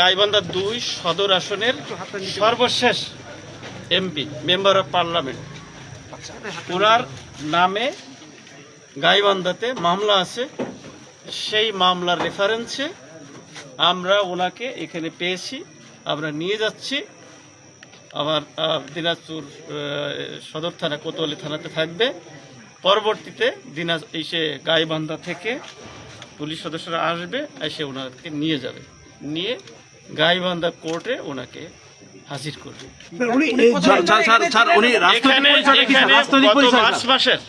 গাইবান্ধা দুই সদর আসনের সর্বশেষ এমপি মেম্বার অফ পার্লামেন্ট ওনার নামে গাইবান্ধাতে মামলা আছে। সেই মামলার রেফারেন্সে আমরা ওনাকে এখানে পেয়েছি। আমরা নিয়ে যাচ্ছি। আহ, দিনাজপুর সদর থানা কোতোয়ালি থানাতে থাকবে। পরবর্তীতে দিনাজ এসে গাইবান্ধা থেকে পুলিশ সদস্যরা আসবে এসে ওনাকে নিয়ে যাবে। নিয়ে গাইবান্ধা কোর্টে ওনাকে হাজির করবে। মার্চ মাসের।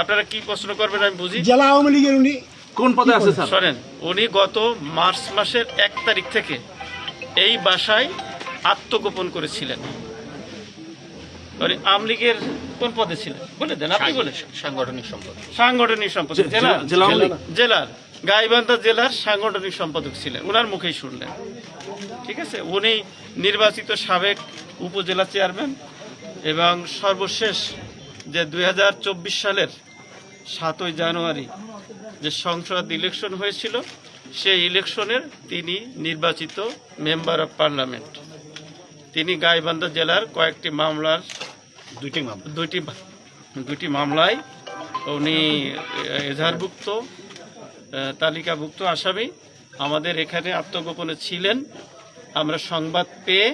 আপনারা কি প্রশ্ন করবেন আমি বুঝি? জেলা আওয়ামী লীগের উনি কোন পদে আছে স্যার? শোনেন উনি গত মার্চ মাসের এক তারিখ থেকে এই বাসায় আত্মগোপন করেছিলেন। উনি আমলিগের কোন পদে ছিলেন? বলে দেন আপনি বলে সাংগঠনিক সম্পদ। সাংগঠনিক জেলা? জেলা জেলার। গাইবান্ধা জেলার সাংগঠনিক সম্পাদক ছিলেন। ওনার মুখেই শুনলেন। ঠিক আছে? উনি নির্বাচিত সাবেক উপজেলা চেয়ারম্যান এবং সর্বশেষ যে দু হাজার চব্বিশ সালের সাতই জানুয়ারি যে সংসদ ইলেকশন হয়েছিল সেই ইলেকশনের তিনি নির্বাচিত মেম্বার অফ পার্লামেন্ট। তিনি গাইবান্ধা জেলার কয়েকটি মামলার দুইটি মামলা। দুটি দুইটি মামলায় উনি এজাহারভুক্ত তালিকাভুক্ত আসামি আমাদের এখানে আত্মগোপনে ছিলেন। আমরা সংবাদ পেয়ে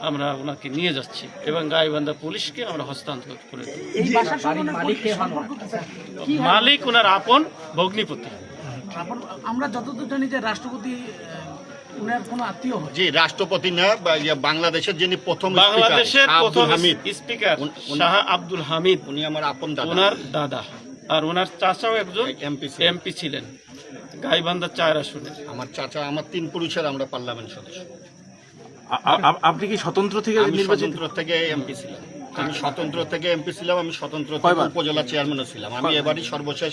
আমরা ওনাকে নিয়ে যাচ্ছি এবং গাইবান্ধা পুলিশকে আমরা হস্তান্তর করে? মালিক ওনার? আপন ভগ্নিপতি। আমরা যতদূর জানি যে রাষ্ট্রপতি আহ, উনার কোনো আত্মীয় হয় জি রাষ্ট্রপতি না বাংলাদেশের যিনি প্রথম বাংলাদেশের প্রথম আব্দুল হামিদ। স্পিকার শাহ আব্দুল হামিদ উনি আমার আপন দাদা। ওনার দাদা। আর ওনার চাচাও একজন এমপি ছিলেন। এমপি ছিলেন। গাইবান্ধা চার আসনে। আমার চাচা আমার তিন পুরুষের আমরা পার্লামেন্ট সদস্য। আপনি কি স্বতন্ত্র থেকে আমি স্বতন্ত্র থেকে এমপি ছিলাম। আমি স্বতন্ত্র থেকে এমপি ছিলাম আমি স্বতন্ত্র থেকে উপজেলা চেয়ারম্যানও ছিলাম। আমি এবারই সর্বশেষ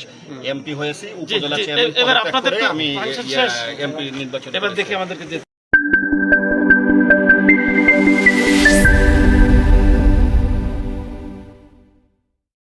এমপি হয়েছি উপজেলা চেয়ারম্যান আমি এমপি নির্বাচন এবার। দেখি আমাদেরকে